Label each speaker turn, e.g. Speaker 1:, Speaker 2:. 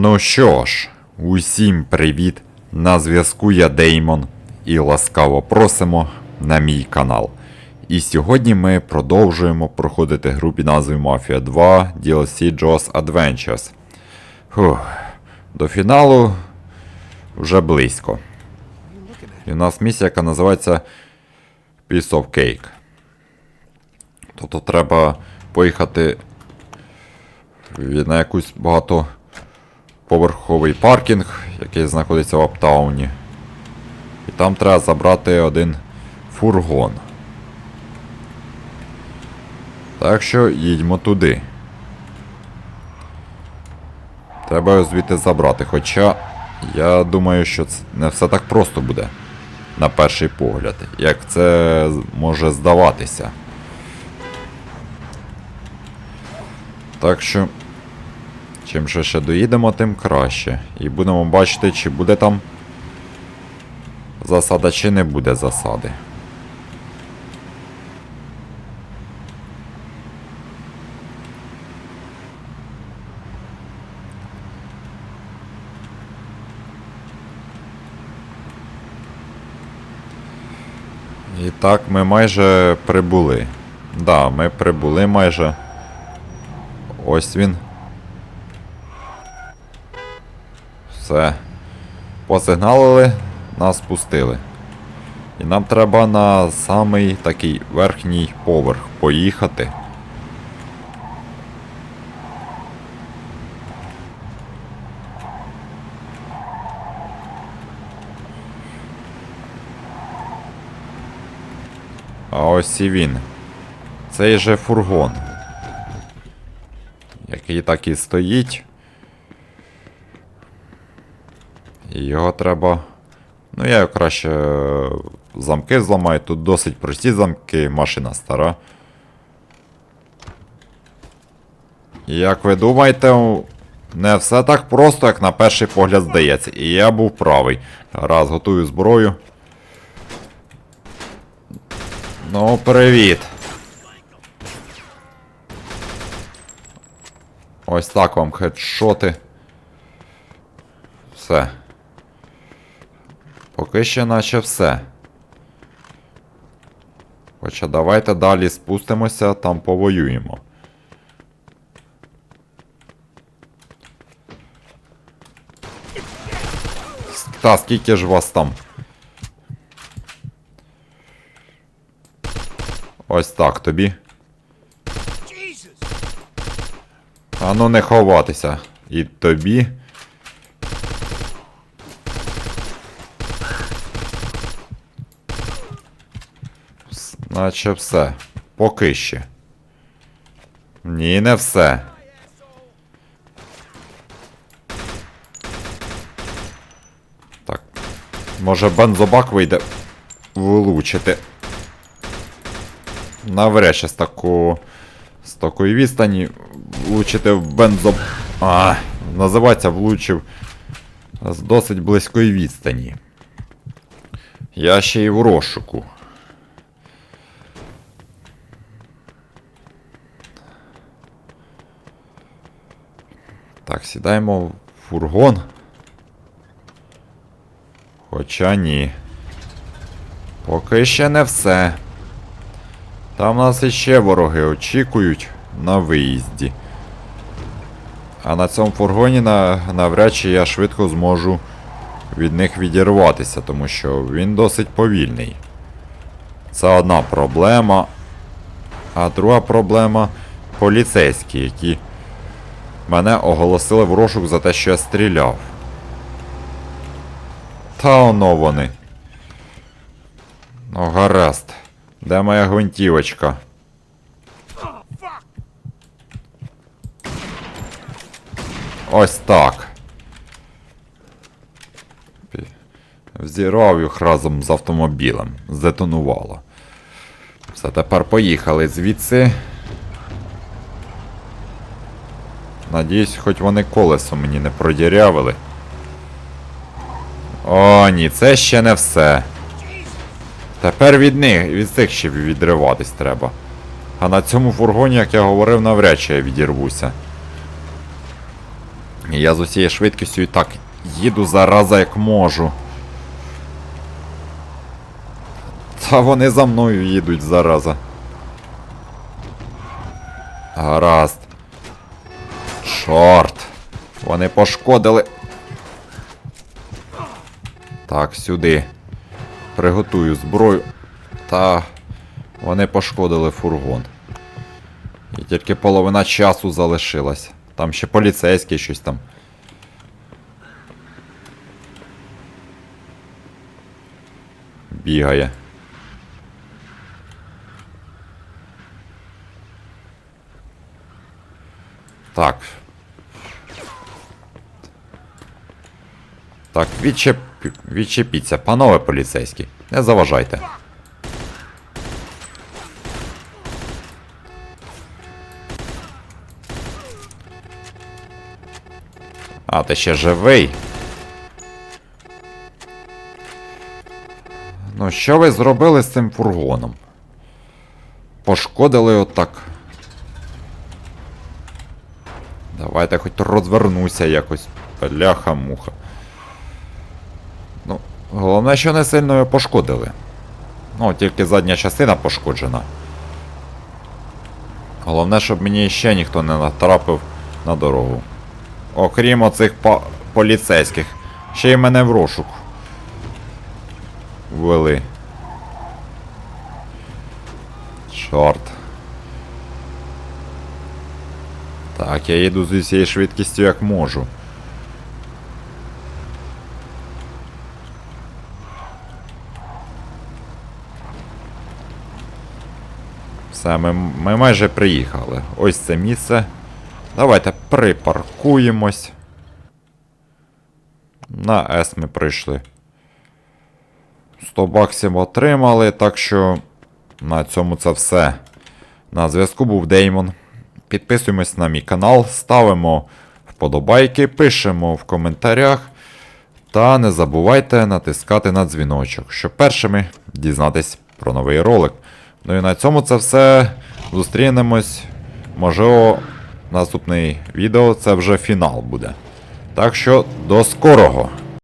Speaker 1: Ну що ж, усім привіт! На зв'язку я Деймон і ласкаво просимо на мій канал. І сьогодні ми продовжуємо проходити гру під назвою Mafia 2 DLC Jaws Adventures. Фух, до фіналу вже близько. І у нас місія, яка називається Piece of Cake. Тобто треба поїхати на якусь багатоповерховий паркінг, який знаходиться в Аптауні. І там треба забрати один фургон. Так що їдьмо туди. Треба звідти забрати. Хоча я думаю, що це не все так просто буде на перший погляд, як це може здаватися. Так що, чим ще ще доїдемо, тим краще. І будемо бачити, чи буде там засада, чи не буде засади. І так, ми майже прибули. Да, ми прибули майже. Ось він. Все. Посигналили, нас пустили. І нам треба на самий такий верхній поверх поїхати. А ось і він. Цей же фургон. Який так і стоїть. І його треба. Ну, я краще е, замки зламаю. Тут досить прості замки, машина стара. Як ви думаєте, не все так просто, як на перший погляд здається. І я був правий. Раз, готую зброю. Ну, привіт. Ось так вам хедшоти. Все. Поки ще наче все. Хоча давайте далі спустимося, там повоюємо. Та скільки ж вас там? Ось так тобі. А ну не ховатися. І тобі. С- Наче все. Поки ще. Ні, не все. Так. Може бензобак вийде влучити. Навряд чи з таку. З такої відстані влучити в бензо. А, називається влучив з досить близької відстані. Я ще й в розшуку. Сідаємо в фургон. Хоча ні. Поки ще не все. Там нас іще вороги очікують на виїзді. А на цьому фургоні на, навряд чи я швидко зможу від них відірватися, тому що він досить повільний. Це одна проблема. А друга проблема поліцейські, які мене оголосили в розшук за те, що я стріляв. Та оно вони. Ну, гаразд. Де моя гвинтівочка? Ось так. Взірвав їх разом з автомобілем. Здетонувало. Все, тепер поїхали звідси. Надіюсь, хоч вони колесо мені не продірявили. О, ні, це ще не все. Тепер від них, від цих ще відриватись треба. А на цьому фургоні, як я говорив, навряд чи я відірвуся. Я з усією швидкістю і так їду зараза як можу. Та вони за мною їдуть зараза. Гаразд. Чорт. Вони пошкодили. Так, сюди. Приготую зброю. Та вони пошкодили фургон. І тільки половина часу залишилась. Там ще поліцейський щось там. Бігає. Так. Відчеп... відчепіться, панове поліцейські. Не заважайте. А, ти ще живий. Ну, що ви зробили з цим фургоном? Пошкодили отак. Давайте хоч розвернуся якось. Бляха-муха. Головне, що не сильно пошкодили. Ну, тільки задня частина пошкоджена. Головне, щоб мені ще ніхто не натрапив на дорогу. Окрім оцих по- поліцейських. Ще й мене в розшук. Ввели. Чорт. Так, я їду з усією швидкістю як можу. Все, ми, ми майже приїхали. Ось це місце. Давайте припаркуємось. На С ми прийшли. 100 баксів отримали, так що на цьому це все. На зв'язку був Деймон. Підписуємось на мій канал, ставимо вподобайки, пишемо в коментарях. Та не забувайте натискати на дзвіночок, щоб першими дізнатись про новий ролик. Ну і на цьому це все. Зустрінемось. Можливо, наступний відео це вже фінал буде. Так що до скорого!